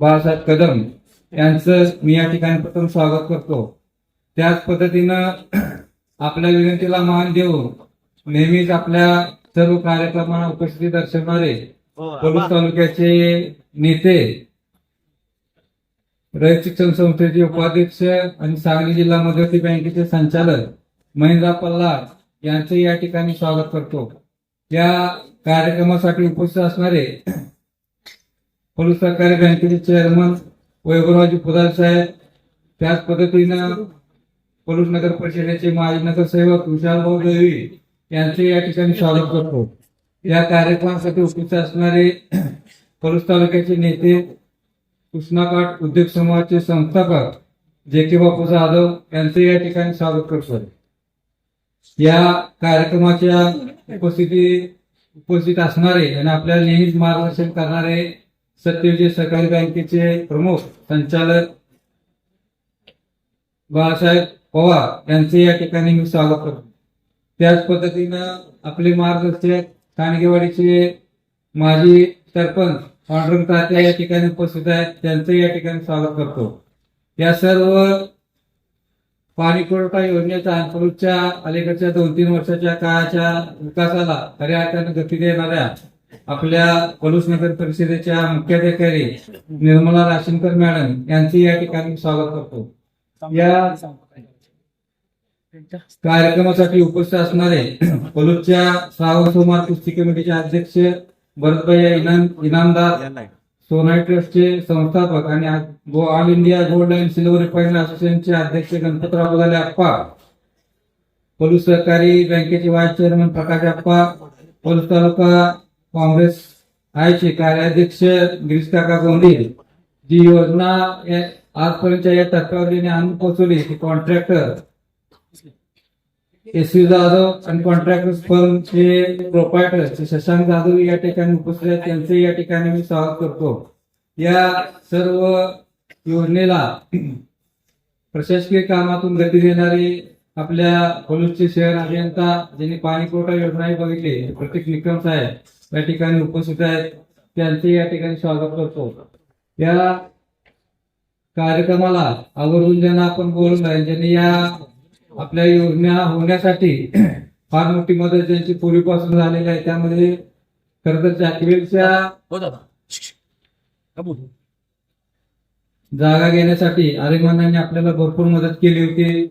बाळासाहेब कदम यांचं मी या ठिकाणी प्रथम स्वागत करतो. त्याच पद्धतीनं आपल्या विनंतीला मान देऊन नेहमीच आपल्या सर्व कार्यक्रमांना उपस्थिती दर्शवणारे पलूस तालुक्याचे नेते रयत शिक्षण संस्थेचे उपाध्यक्ष आणि सांगली जिल्हा मध्यवर्ती बँकेचे संचालक महेंद्र पल्लार यांचं या ठिकाणी स्वागत करतो. या कार्यक्रमासाठी उपस्थित असणारे पलूस सहकारी बँकेचे चेअरमन वैभवराजी पुदार साहेब त्याच पद्धतीनं पलूस नगर परिषदेचे माजी नगरसेवक विशालभाऊ देवी यांचे या ठिकाणी स्वागत करतो. या कार्यक्रमासाठी उपस्थित असणारे पलूस तालुक्याचे नेते कृष्णाकाठ उद्योग समूहाचे संस्थापक जे के बापू जाधव यांचे या ठिकाणी स्वागत करतो. या कार्यक्रमाच्या उपस्थिती उपस्थित असणारे आणि आपल्याला नेहमीच मार्गदर्शन करणारे सत्यजी सहकारी बँकेचे प्रमुख संचालक बाळासाहेब पवार यांचे या ठिकाणी मी स्वागत करतो. त्याच पद्धतीनं आपले मार्गदर्शक कानगेवाडीचे माजी सरपंच पांडुरंग तात्या या ठिकाणी उपस्थित आहेत. त्यांचं या ठिकाणी स्वागत करतो. या सर्व पाणी पुरवठा योजनेचा अंतर्गतच्या अलीकडच्या दोन तीन वर्षाच्या काळाच्या विकासाला खऱ्या अर्थाने गती देणाऱ्या आपल्या पलूस नगर परिषदेच्या मुख्याधिकारी निर्मला राशीनकर मॅडम यांचे या ठिकाणी स्वागत करतो. या कार्यक्रमासाठी उपस्थित असणारे पलूसच्या श्रावण सोमवार कुस्ती कमिटीचे अध्यक्ष भरतभाई इनाम इनामदार सोनाई ट्रस्टचे संस्थापक आणि all India gold and silver refinery असोसिएशनचे अध्यक्ष गणपतराव बगाले अप्पा पलूस सहकारी बँकेचे व्हाईस चेअरमन प्रकाश अप्पा पलूस तालुका काँग्रेस आयचे कार्याध्यक्ष गिरीश काका गोंडी जी योजना आजपर्यंत या टप्प्यावर आणून पोहोचवली ती कॉन्ट्रॅक्टर एस व्ही जाधव आणि कॉन्ट्रॅक्टर फर्मचे प्रोपायटर शशांक जाधव या ठिकाणी उपस्थित आहेत. त्यांचे या ठिकाणी मी स्वागत करतो. या सर्व योजनेला प्रशासकीय कामातून गती देणारी आपल्या पोलीसचे शहर अभियंता ज्यांनी पाणी पुरवठा योजनाही बघितली प्रत्येक निकम साहेब या ठिकाणी उपस्थित आहेत. त्यांचे या ठिकाणी स्वागत करतो. या कार्यक्रमाला आवर्जून ज्यांना आपण बोलवलं ज्यांनी या आपल्या योजना होण्यासाठी फार मोठी मदत ज्यांची पूर्वीपासून झालेली आहे त्यामध्ये खर तर जॅकवेलच्या हो जागा घेण्यासाठी आरेमानांनी आपल्याला भरपूर मदत केली होती.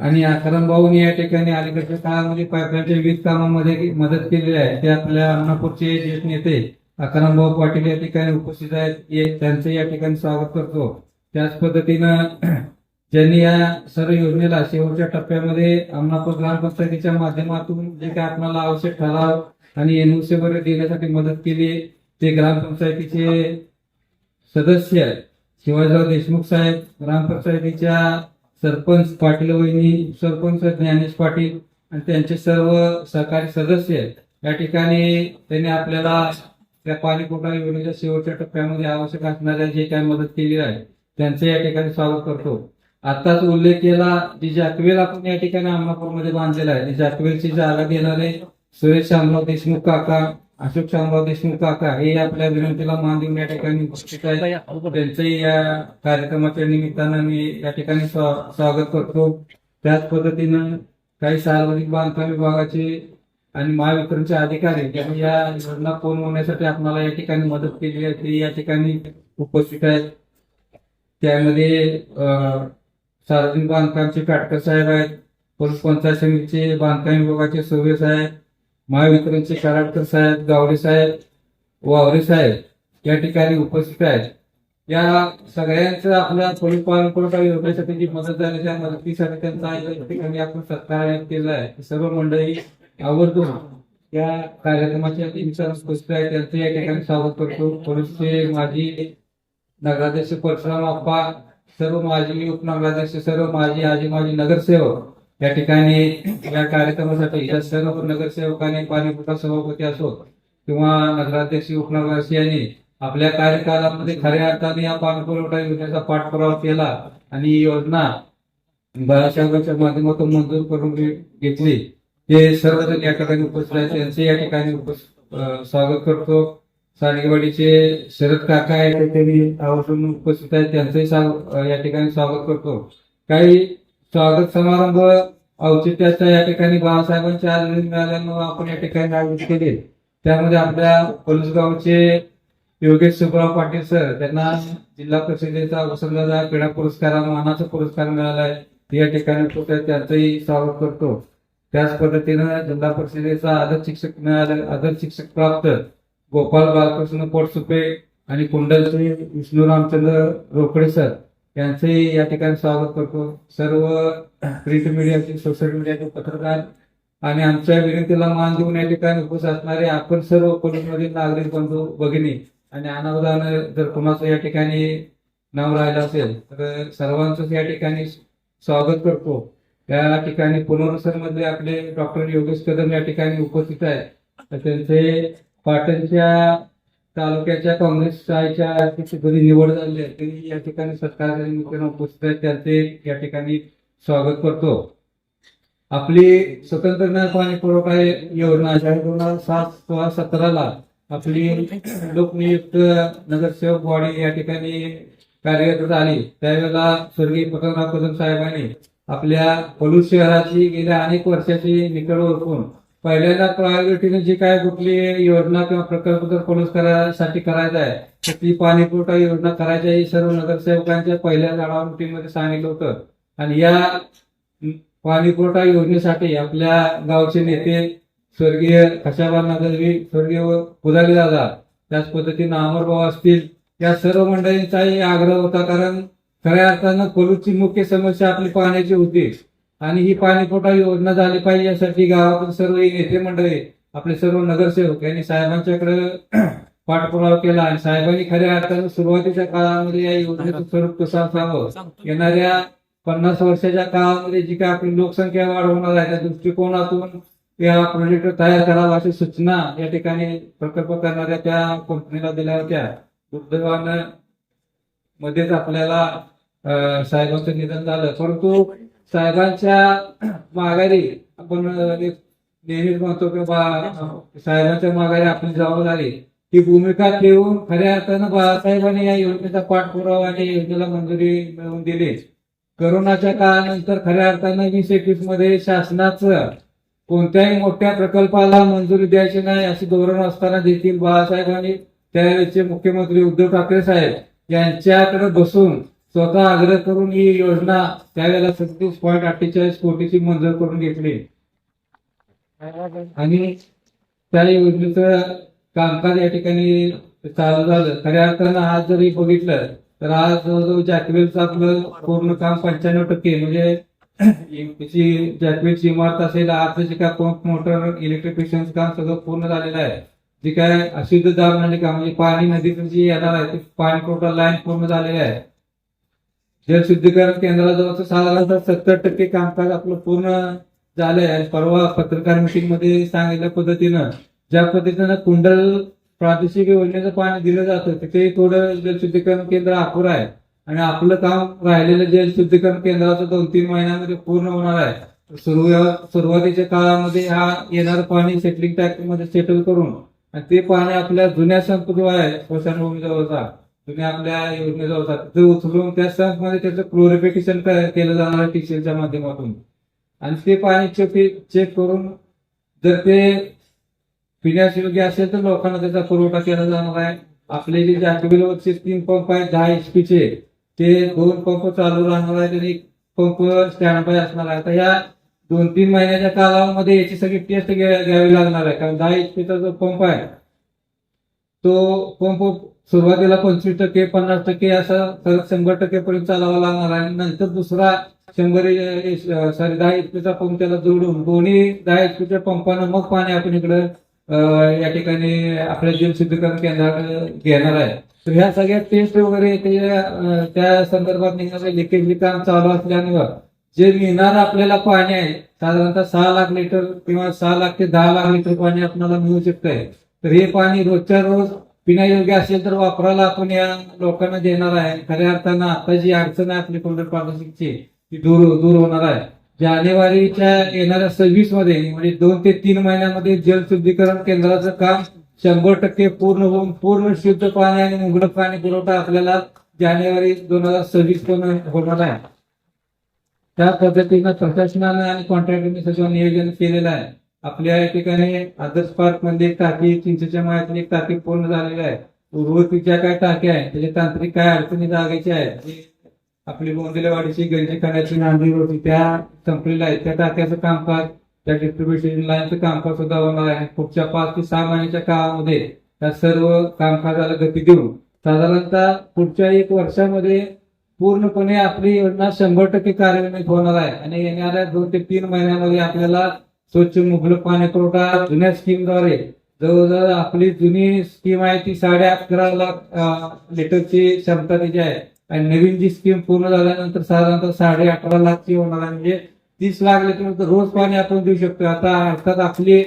आणि आकाराम भाऊनी या ठिकाणी अलीकडच्या काळामध्ये पाईपलाईनच्या विविध कामामध्ये मदत केलेली आहे. ते आपल्या अण्णापूरचे ज्येष्ठ नेते आकाराम भाऊ पाटील या ठिकाणी उपस्थित आहेत. त्यांचं या ठिकाणी स्वागत करतो. त्याच पद्धतीनं ज्यांनी या सर्व योजनेला शेवटच्या टप्प्यामध्ये अमनापूर ग्रामपंचायतीच्या माध्यमातून जे काही आपल्याला आवश्यक ठराव आणि एनओसी वगैरे देण्यासाठी मदत केली ते ग्रामपंचायतीचे सदस्य शिवाजीराव देशमुख साहेब ग्रामपंचायतीच्या सरपंच पाटील वहिनी सरपंच ज्ञानेश पाटील आणि त्यांचे सर्व सहकारी सदस्य आहेत. या ठिकाणी त्यांनी आपल्याला त्या पाणी पुरवठा योजनेच्या शेवटच्या टप्प्यामध्ये आवश्यक असणाऱ्या जे काही मदत केली आहे त्यांचं या ठिकाणी स्वागत करतो. आताच उल्लेख केला जी जाकवेल आपण या ठिकाणी अमरापूरमध्ये बांधलेला आहे जाकवेलची जागा घेणारे सुरेश शामराव देशमुख काका अशोक शामराव देशमुख काका हे आपल्या विनंतीला मान देऊन या ठिकाणी उपस्थित आहेत त्यांचंही या कार्यक्रमाच्या निमित्तानं मी या ठिकाणी स्वा- स्वागत करतो. त्याच पद्धतीनं काही सार्वजनिक बांधकाम विभागाचे आणि महावितरणचे अधिकारी ज्यांनी या योजना पूर्ण होण्यासाठी आपल्याला या ठिकाणी मदत केली आहे. ते या ठिकाणी उपस्थित आहेत. त्यामध्ये सार्वजनिक बांधकामचे काटकर साहेब आहेत पोलीस पंचायत समितीचे बांधकाम विभागाचे सव्य साहेब महावितरणचे कराडकर साहेब गावडे साहेब वावरे साहेब या ठिकाणी उपस्थित आहेत. या सगळ्यांचं आपल्या पोलीस पालन योगासाठी जी मदत झाली त्या मदतीसाठी त्यांचा या ठिकाणी आपण सत्कार केला आहे. सर्व मंडळी आवर्जून या कार्यक्रमाच्या निमित्तानं उपस्थित आहे त्यांचं या ठिकाणी स्वागत करतो. पोलीसचे माजी नगराध्यक्ष परशुराम आप्पा सर्व माजी उपनगराध्यक्ष सर्व माजी आजी माजी नगरसेवक या ठिकाणी या कार्यक्रमासाठी या सर्व नगरसेवकांनी पाणीपुरवठा सभापती असो किंवा नगराध्यक्ष उपनगराध्यक्ष यांनी आपल्या कार्यकालामध्ये खऱ्या अर्थाने या पाणीपुरवठा योजनेचा पाठपुरावा केला आणि ही योजना बाळासाहेबांच्या माध्यमातून मंजूर करून घेतली. ते सर्वजण या ठिकाणी उपस्थित आहेत. त्यांचे या ठिकाणी उपस्थित स्वागत करतो. साडेवाडीचे शरद काका आहेत त्यांनी आवर्जून उपस्थित आहेत. त्यांचंही या ठिकाणी स्वागत करतो. काही स्वागत समारंभ औचित्याचा या ठिकाणी बाळासाहेबांच्या आदरणीय मिळाल्यामुळे आपण या ठिकाणी आयोजित केले. त्यामध्ये आपल्या पलसगावचे योगेश सुब्राव पाटील सर त्यांना जिल्हा परिषदेचा वसंतदादा क्रीडा पुरस्कार मानाचा पुरस्कार मिळाला आहे. या ठिकाणी त्यांचंही स्वागत करतो. त्याच पद्धतीनं जिल्हा परिषदेचा आदर शिक्षक मिळाला आदर शिक्षक प्राप्त गोपाल बालकृष्ण पोटसुपे आणि कुंडलचे विष्णू रामचंद्र रोकडे सर. यांचंही या ठिकाणी स्वागत करतो. सर्व प्रिंट मीडियाचे सोशल मीडियाचे पत्रकार आणि आमच्या विनंतीला मान देऊन या ठिकाणी उपस्थित असणारे आपण सर्व पोलीसमधील नागरिक बंधू भगिनी आणि अनावधान जर कोणाचं या ठिकाणी नाव राहिलं असेल तर सर्वांचंच या ठिकाणी स्वागत करतो. या ठिकाणी पुनर्वसन मधले आपले डॉक्टर योगेश कदम या ठिकाणी उपस्थित आहेत. तर त्यांचे पाटणच्या तालुक्याच्या काँग्रेस शाळेच्या निवड झाली आहे. तरी या ठिकाणी सत्काराच्या निमित्तानं उपस्थित आहेत त्यांचे या ठिकाणी स्वागत करतो. आपली स्वतंत्र नळ पाणी पुरवठा योजना दोन हजार सात सोळा सतराला आपली लोकनियुक्त नगरसेवक बॉडी या ठिकाणी कार्यरत आली. त्यावेळेला स्वर्गीय पतंगराव कदम साहेबांनी आपल्या पलूस शहराची गेल्या अनेक वर्षाची निकड ओळखून पहिल्यांदा प्रायोरिटीने जी काय कुठली योजना किंवा प्रकल्प जर करायसाठी करायचा आहे तर ती पाणी पुरवठा योजना करायची आहे सर्व नगरसेवकांच्या पहिल्या आढावा मीटिंगमध्ये सांगितलं होतं. आणि या पाणी पुरवठा योजनेसाठी आपल्या गावचे नेते स्वर्गीय खशाबा नगरवी स्वर्गीय पुजारी दादा त्याच पद्धतीनं अमरभाऊ असतील या सर्व मंडळींचाही आग्रह होता कारण खऱ्या अर्थानं कोलूची मुख्य समस्या आपली पाण्याची होती. आणि ही पाणीपुरवठा योजना झाली पाहिजे यासाठी गावातील सर्व नेते मंडळी आपले सर्व नगरसेवक यांनी साहेबांच्याकडे पाठपुरावा केला आणि साहेबांनी खऱ्या अर्थानं सुरुवातीच्या काळामध्ये या योजनेचं स्वरूप कसं असावं? येणाऱ्या पन्नास वर्षाच्या काळामध्ये जी काय आपली लोकसंख्या वाढ होणार आहे त्या दृष्टिकोनातून या प्रोजेक्ट तयार करावा अशी सूचना या ठिकाणी प्रकल्प करणाऱ्या त्या कंपनीला दिल्या होत्या. दुर्दैवानं मध्येच आपल्याला साहेबांचं निधन झालं. परंतु साहेबांच्या माघारी आपण नेहमीच म्हणतो की साहेबांच्या माघारी आपली जबाबदारी ही भूमिका ठेवून खऱ्या अर्थानं बाळासाहेबांनी या योजनेचा पाठपुरावा आणि योजनेला मंजुरी मिळवून दिली. करोनाच्या काळानंतर खऱ्या अर्थानं वीस एकवीसमध्ये शासनाचं कोणत्याही मोठ्या प्रकल्पाला मंजुरी द्यायची नाही अशी धोरण असताना देखील बाळासाहेबांनी त्यावेळेचे मुख्यमंत्री उद्धव ठाकरे साहेब यांच्याकडे बसून स्वतः आग्रह करून ही योजना त्यावेळेला सत्तीस पॉईंट अठ्ठेचाळीस कोटीची मंजूर करून घेतली. आणि त्या योजनेचं कामकाज या ठिकाणी चालू झालं. खऱ्या अर्थानं आज जरी बघितलं तर आज जवळजवळ जॅकवेलचं आपलं पूर्ण काम पंच्याण्णव टक्के म्हणजे जी जॅकवेलची इमारत असेल आज जे काय पंप मोटर इलेक्ट्रिफिकेशनचं काम सगळं पूर्ण झालेलं आहे. जी काय अशुद्ध दाब काम म्हणजे पाणी नदीतून जी येणार आहे ते पाणी पुरवठा लाईन पूर्ण झालेली आहे. जलशुद्धीकरण केंद्राजवळचं साधारणतः सत्तर टक्के कामकाज आपलं पूर्ण झालंय. आणि परवा पत्रकार मिटिंगमध्ये सांगितल्या पद्धतीनं ज्या पद्धतीनं कुंडल प्रादेशिक योजनेचं पाणी दिलं जातं तिथे थोडं जलशुद्धीकरण केंद्र अपुरं आहे. आणि आपलं काम राहिलेलं जलशुद्धीकरण केंद्राचं दोन तीन महिन्यामध्ये पूर्ण होणार आहे. सुरुवात सुरुवातीच्या काळामध्ये हा येणारं पाणी सेटलिंग टँकमध्ये सेटल करून आणि ते पाणी आपल्या जुन्या संप आहे आहे स्मशानभूमीजवळचा. तुम्ही आपल्या योजनेचा होता ते उचलून त्या मध्ये त्याचं क्लोरिफिकेशन केलं जाणार आहे टीसीएलच्या माध्यमातून. आणि ते पाणी चेक चेक करून जर ते पिण्यास योग्य असेल तर लोकांना त्याचा पुरवठा केला जाणार आहे. आपले जे जागविलवरचे तीन पंप आहेत दहा एच चे. ते दोन पंप चालू राहणार आहेत आणि पंप स्टँड बाय असणार आहे. तर या दोन तीन महिन्याच्या कालावधीमध्ये याची सगळी टेस्ट घ्यावी लागणार आहे. कारण दहा एच चा जो पंप आहे तो पंप सुरुवातीला पंचवीस टक्के पन्नास टक्के असं सलग शंभर टक्के पर्यंत चालावा लागणार आहे. आणि नंतर दुसरा शंभर सॉरी दहा एचपीचा पंप त्याला जोडून दोन्ही दहा एचपीच्या च्या पंपानं मग पाणी आपण इकडे या ठिकाणी आपल्या जलशुद्धीकरण केंद्राकडे घेणार आहे. तर ह्या सगळ्या टेस्ट वगैरे ते त्या संदर्भात निघणारे लिकेज काम चालू असल्यामुळे जे मिळणार आपल्याला पाणी आहे साधारणतः सहा लाख लिटर किंवा सहा लाख ते दहा लाख लिटर पाणी आपल्याला मिळू शकतंय. तर हे पाणी रोजच्या रोज पिण्यायोग्य असेल तर वापरायला आपण या लोकांना देणार आहे. खऱ्या अर्थानं आता जी अडचण आहे आपली कोल्ड पार्टनरशिपची ती दूर दूर होणार आहे. जानेवारीच्या येणाऱ्या सव्वीसमध्ये म्हणजे दोन ते तीन महिन्यामध्ये जलशुद्धीकरण केंद्राचं काम शंभर टक्के पूर्ण होऊन पूर्ण शुद्ध पाणी आणि मुघडक पाणी पुरवठा आपल्याला जानेवारी दोन हजार सव्वीस होणार आहे. त्या पद्धतीनं प्रशासनानं आणि कॉन्ट्रॅक्टरने सगळं नियोजन केलेलं आहे. आपल्या या ठिकाणी आदर्श पार्कमध्ये एक टाकी चिंचेच्या मायातली एक टाकी पूर्ण झालेली आहे. उर्वरतीच्या काय टाक्या आहेत? त्याच्या तांत्रिक काय अडचणी जागायच्या आहेत? आपली बोंदिलेवाडीची गंजी खाण्याची नांदी होती त्या संपलेल्या आहेत. त्या टाक्याचं कामकाज त्या डिस्ट्रीब्युशन लाईनचं कामकाज सुद्धा होणार आहे. पुढच्या पाच ते सहा महिन्याच्या काळामध्ये त्या सर्व कामकाजाला गती देऊन साधारणतः पुढच्या एक वर्षामध्ये पूर्णपणे आपली योजना शंभर टक्के कार्यान्वित होणार आहे. आणि येणाऱ्या दोन ते तीन महिन्यामध्ये आपल्याला स्वच्छ मुबलक पाणी पुरवठा जुन्या स्कीमद्वारे जवळजवळ आपली जुनी स्कीम आहे ती साडे अकरा लाख लिटरची क्षमता त्याची आहे. आणि नवीन जी स्कीम पूर्ण झाल्यानंतर साधारणतः साडे अठरा लाखची होणार आहे. म्हणजे तीस लाख लिटर रोज पाणी आपण देऊ शकतो आता अर्थात आपली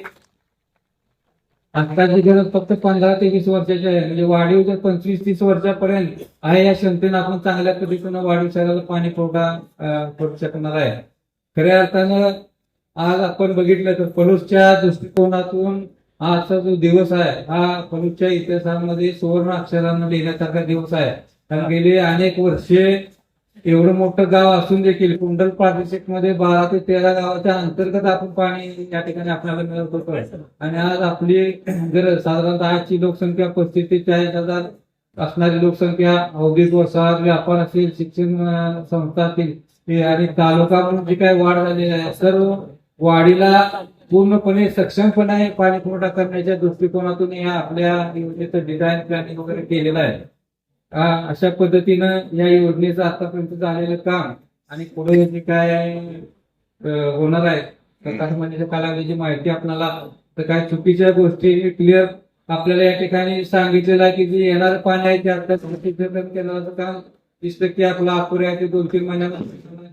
आत्ताची गरज फक्त पंधरा ते वीस वर्षाची आहे. म्हणजे वाढीव जर पंचवीस तीस वर्षापर्यंत आहे या क्षमतेनं आपण चांगल्या पद्धतीनं वाढीव शहराला पाणी पुरवठा करू शकणार आहे. खऱ्या अर्थानं आज आपण बघितलं तर पलूसच्या दृष्टिकोनातून आजचा जो दिवस आहे हा पलूसच्या इतिहासामध्ये सुवर्ण अक्षरांना लिहिण्यासारखा दिवस आहे. कारण गेली अनेक वर्षे एवढं मोठं गाव असून देखील कुंडल प्रादेशिकमध्ये बारा ते तेरा गावाच्या अंतर्गत आपण पाणी या ठिकाणी आपल्याला मिळत होतं. आणि आज आपली जर साधारणतः आजची लोकसंख्या पस्तीस ते चाळीस हजार असणारी लोकसंख्या औद्योगिक वसाहत व्यापार असेल शिक्षण संस्था असतील हे आणि तालुका म्हणून जी काही वाढ झालेली आहे सर्व वाढीला पूर्णपणे सक्षमपणे पाणी पुरवठा करण्याच्या दृष्टिकोनातून या आपल्या योजनेचं डिझाईन प्लॅनिंग वगैरे केलेलं आहे. अशा पद्धतीनं या योजनेचं आतापर्यंत झालेलं काम आणि पुढे जे काय होणार आहे तर महिन्याच्या कालावधीची माहिती आपल्याला तर काय चुकीच्या गोष्टी क्लिअर आपल्याला या ठिकाणी सांगितलेलं आहे की जे येणारं पाणी आहे ते आपल्या केंद्राचं काम वीस टक्के आपलं अपुरे आहे ते दोन तीन महिन्यामध्ये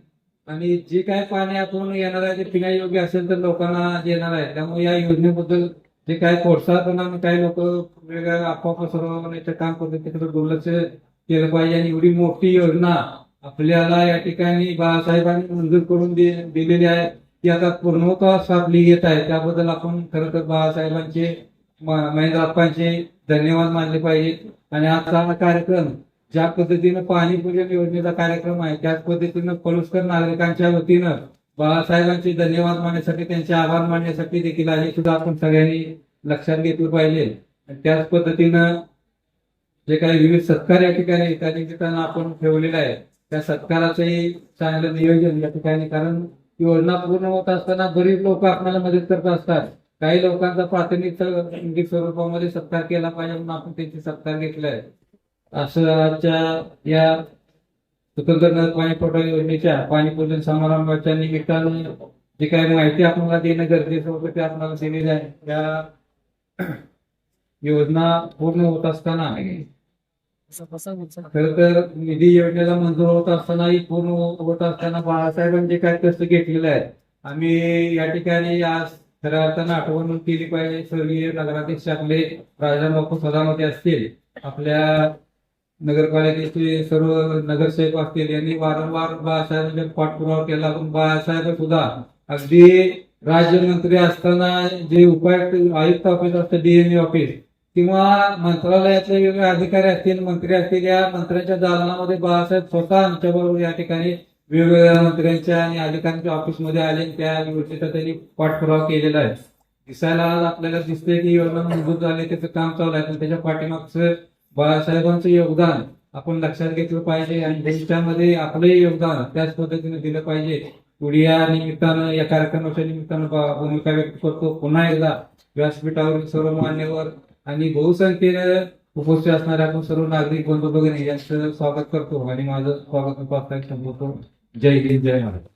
आणि जे काय पाणी आपण येणार आहे ते पिण्यायोग्य असेल तर लोकांना येणार आहे. त्यामुळे या योजनेबद्दल जे काय प्रोत्साहन काही लोक वेगळ्या अफवा सर्व काम करतात तिकडे दुर्लक्ष केलं पाहिजे आणि एवढी मोठी योजना आपल्याला या ठिकाणी बाळासाहेबांनी मंजूर करून दिलेली आहे. ती आता पूर्णत्वास साधली येत आहे. त्याबद्दल आपण खरं तर बाळासाहेबांचे महेंद्र आप्पांचे धन्यवाद मानले पाहिजे आणि आजचा हा कार्यक्रम ज्या पद्धतीनं पाणीपूजन योजनेचा कार्यक्रम आहे त्याच पद्धतीनं पलुसकर नागरिकांच्या वतीनं बाळासाहेबांचे धन्यवाद मानण्यासाठी त्यांचे आभार मानण्यासाठी देखील आहे सुद्धा आपण सगळ्यांनी लक्षात घेतलं पाहिजे. त्याच पद्धतीनं जे काही विविध सत्कार या ठिकाणी त्या ठिकाणी आपण ठेवलेला आहे त्या सत्काराचंही चांगलं नियोजन या ठिकाणी कारण योजना पूर्ण होत असताना बरीच लोक आपल्याला मदत करत असतात. काही लोकांचा प्राथमिक स्वरूपामध्ये सत्कार केला पाहिजे म्हणून आपण त्यांची सत्कार घेतलाय. असं या स्वतंत्र पाणी पुरवठा योजनेच्या पाणी पूजन समारंभाच्या निमित्तानं जी काही माहिती आपल्याला देणं गरजेचं होतं ते आपल्याला दिलेलं आहे. या योजना पूर्ण होत असताना खर तर निधी योजनेला मंजूर होत असताना ही पूर्ण होत असताना बाळासाहेबांनी जे काय कष्ट घेतलेलं आहे आम्ही या ठिकाणी आज खऱ्या अर्थानं आठवण केली पाहिजे. स्वर्गीय नगराध्यक्ष आपले लोक सदामधी असतील आपल्या नगरपालिकेचे सर्व नगरसेवक असतील यांनी वारंवार बाळासाहेबांच्या पाठपुरावा केला. पण बाळासाहेब सुद्धा अगदी राज्यमंत्री असताना जे उपायुक्त आयुक्त ऑफिस असतं डीएमई ऑफिस किंवा मंत्रालयातले वेगवेगळे अधिकारी असतील मंत्री असतील या मंत्र्यांच्या दालनामध्ये बाळासाहेब स्वतः आमच्याबरोबर या ठिकाणी वेगवेगळ्या मंत्र्यांच्या आणि अधिकाऱ्यांच्या ऑफिसमध्ये आले त्या योजनेचा त्यांनी पाठपुरावा केलेला आहे. दिसायला आज आपल्याला दिसतंय की योजना मंजूर झाली त्याचं काम चालू आहे. पण त्याच्या पाठीमागचं बाळासाहेबांचं योगदान आपण लक्षात घेतलं पाहिजे आणि देशामध्ये आपलंही योगदान त्याच पद्धतीने दिलं पाहिजे. पुढे या निमित्तानं या कार्यक्रमाच्या निमित्तानं भूमिका व्यक्त करतो. पुन्हा एकदा व्यासपीठावरील सर्व मान्यवर आणि बहुसंख्येने उपस्थित असणारे आपण सर्व नागरिक बंधू भगिनी यांचं स्वागत करतो आणि माझं स्वागत संपवतो जय हिंद जय महाराज